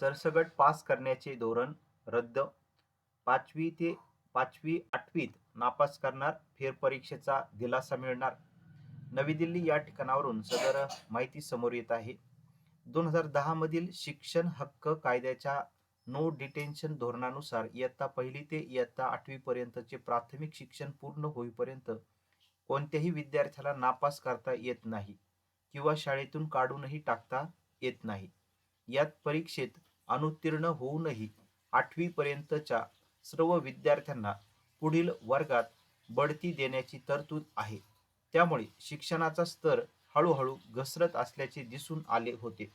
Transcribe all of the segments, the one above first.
सरसगट pass करण्याचे धोरण रद्द. पाचवी ते पाचवी आठवीत नापास करणार फेरपरीक्षेचा दिलासा मिळणार. नवी दिल्ली या ठिकाणावरून सदर माहिती समोर येत आहे. दोन हजार दहामधील शिक्षण हक्क कायद्याच्या नो डिटेन्शन धोरणानुसार इयत्ता पहिली ते इयत्ता आठवीपर्यंतचे प्राथमिक शिक्षण पूर्ण होईपर्यंत कोणत्याही विद्यार्थ्याला नापास करता येत नाही किंवा शाळेतून काढूनही टाकता येत नाही. यात परीक्षेत अनुत्तीर्ण होऊनही आठवीपर्यंतच्या सर्व विद्यार्थ्यांना पुढील वर्गात बढती देण्याची तरतूद आहे. त्यामुळे शिक्षणाचा स्तर हळूहळू घसरत असल्याचे दिसून आले होते.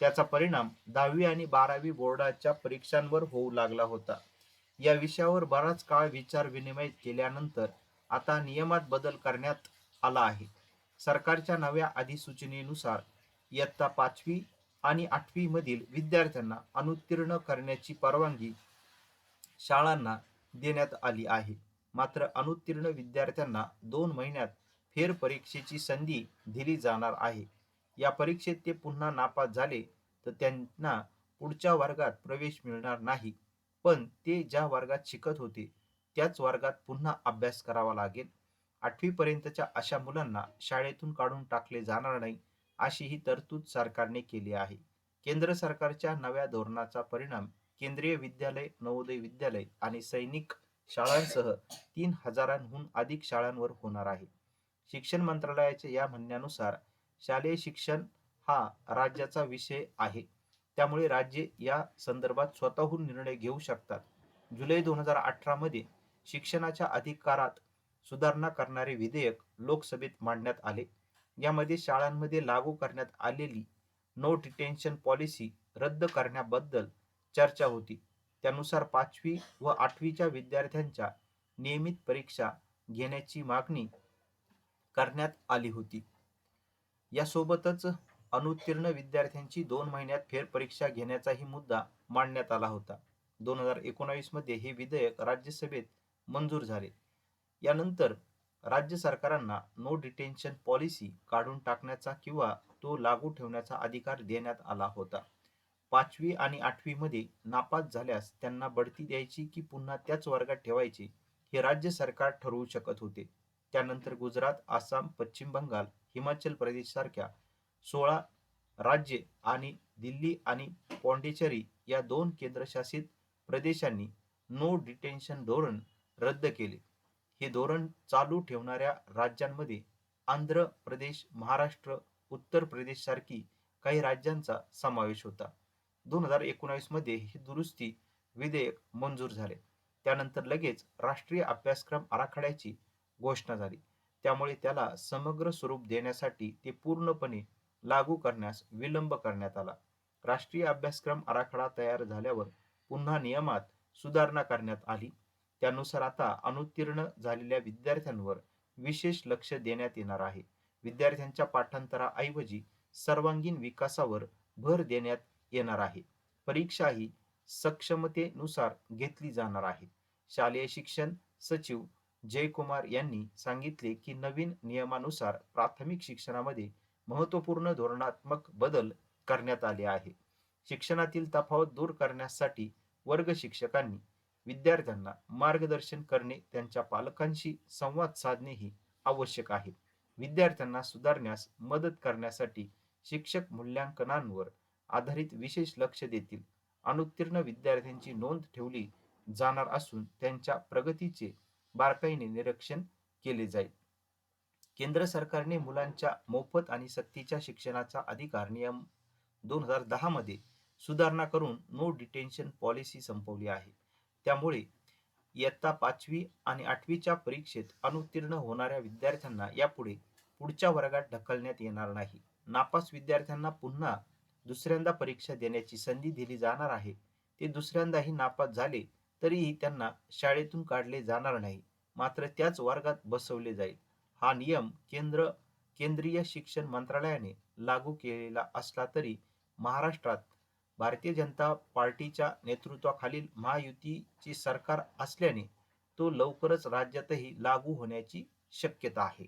त्याचा परिणाम दहावी आणि बारावी बोर्डाच्या परीक्षांवर होऊ लागला होता. या विषयावर बराच काळ विचार विनिमय केल्यानंतर आता नियमात बदल करण्यात आला आहे. सरकारच्या नव्या अधिसूचनेनुसार इयत्ता पाचवी आणि आठवी मधील विद्यार्थ्यांना अनुत्तीर्ण करण्याची परवानगी शाळांना देण्यात आली आहे. मात्र अनुत्तीर्ण विद्यार्थ्यांना दोन महिन्यात फेरपरीक्षेची संधी दिली जाणार आहे. या परीक्षेत ते पुन्हा नापास झाले तर त्यांना पुढच्या वर्गात प्रवेश मिळणार नाही. पण ते ज्या वर्गात शिकत होते त्याच वर्गात पुन्हा अभ्यास करावा लागेल. आठवीपर्यंतच्या अशा मुलांना शाळेतून काढून टाकले जाणार नाही. अशी ही तरतूद सरकारने केली आहे. केंद्र सरकारच्या नव्या धोरणाचा परिणाम केंद्रीय विद्यालय नवोदय विद्यालय आणि सैनिक शाळांसह तीन हजारांहून अधिक शाळांवर होणार आहे. शिक्षण मंत्रालयाच्या या म्हणण्यानुसार शालेय शिक्षण हा राज्याचा विषय आहे. त्यामुळे राज्ये या संदर्भात स्वतःहून निर्णय घेऊ शकतात. जुलै दोन हजार अठरामध्ये शिक्षणाच्या अधिकारात सुधारणा करणारे विधेयक लोकसभेत मांडण्यात आले. यामध्ये शाळांमध्ये लागू करण्यात आलेली नो डिटेन्शन पॉलिसी रद्द करण्याबद्दल चर्चा होती. त्यानुसार पाचवी व आठवीच्या विद्यार्थ्यांच्या नियमित परीक्षा घेण्याची मागणी करण्यात आली होती. यासोबतच अनुत्तीर्ण विद्यार्थ्यांची दोन महिन्यात फेरपरीक्षा घेण्याचाही मुद्दा मांडण्यात आला होता. दोन हजार एकोणावीसमध्ये हे विधेयक राज्यसभेत मंजूर झाले. यानंतर राज्य सरकारांना नो डिटेन्शन पॉलिसी काढून टाकण्याचा किंवा तो लागू ठेवण्याचा अधिकार देण्यात आला होता. पाचवी आणि आठवीमध्ये नापास झाल्यास त्यांना बढती द्यायची की पुन्हा त्याच वर्गात ठेवायची हे राज्य सरकार ठरवू शकत होते. त्यानंतर गुजरात आसाम पश्चिम बंगाल हिमाचल प्रदेश सारख्या सोळा राज्ये आणि दिल्ली आणि पॉंडिचेरी या दोन केंद्रशासित प्रदेशांनी नो डिटेन्शन धोरण रद्द केले. हे धोरण चालू ठेवणाऱ्या राज्यांमध्ये आंध्र प्रदेश महाराष्ट्र उत्तर प्रदेश सारखी काही राज्यांचा समावेश होता. दोन हजार एकोणावीसमध्ये ही दुरुस्ती विधेयक मंजूर झाले. त्यानंतर लगेच राष्ट्रीय अभ्यासक्रम आराखड्याची घोषणा झाली. त्यामुळे त्याला समग्र स्वरूप देण्यासाठी ते पूर्णपणे लागू करण्यास विलंब करण्यात आला. राष्ट्रीय अभ्यासक्रम आराखडा तयार झाल्यावर पुन्हा नियमात सुधारणा करण्यात आली. त्यानुसार आता अनुत्तीर्ण झालेल्या विद्यार्थ्यांवर विशेष लक्ष देण्यात येणार आहे. विद्यार्थ्यांच्या पाठांतराऐवजी सर्वांगीण विकासावर भर देण्यात येणार आहे. परीक्षा ही सक्षमतेनुसार घेतली जाणार आहे. शालेय शिक्षण सचिव जयकुमार यांनी सांगितले की नवीन नियमानुसार प्राथमिक शिक्षणामध्ये महत्त्वपूर्ण धोरणात्मक बदल करण्यात आले आहे. शिक्षणातील तफावत दूर करण्यासाठी वर्ग शिक्षकांनी विद्यार्थ्यांना मार्गदर्शन करणे त्यांच्या पालकांशी संवाद साधणेही आवश्यक आहे. विद्यार्थ्यांना सुधारण्यास मदत करण्यासाठी शिक्षक मूल्यांकनांवर आधारित विशेष लक्ष देतील. अनुत्तीर्ण विद्यार्थ्यांची नोंद ठेवली जाणार असून त्यांच्या प्रगतीचे बारकाईने निरीक्षण केले जाईल. केंद्र सरकारने मुलांच्या मोफत आणि सक्तीच्या शिक्षणाचा अधिकार नियम दोन हजार दहा मध्ये सुधारणा करून नो डिटेन्शन पॉलिसी संपवली आहे. त्यामुळे इयत्ता पाचवी आणि आठवीच्या परीक्षेत अनुत्तीर्ण होणाऱ्या विद्यार्थ्यांना यापुढे पुढच्या वर्गात ढकलण्यात येणार नाही. नापास विद्यार्थ्यांना पुन्हा दुसऱ्यांदा परीक्षा देण्याची संधी दिली जाणार आहे. ते दुसऱ्यांदाही नापास झाले तरीही त्यांना शाळेतून काढले जाणार नाही. मात्र त्याच वर्गात बसवले जाईल. हा नियम केंद्र केंद्रीय शिक्षण मंत्रालयाने लागू केलेला असला तरी महाराष्ट्रात भारतीय जनता पार्टीच्या नेतृत्वाखालील महायुतीचे सरकार असल्याने तो लवकरच राज्यातही लागू होण्याची शक्यता आहे.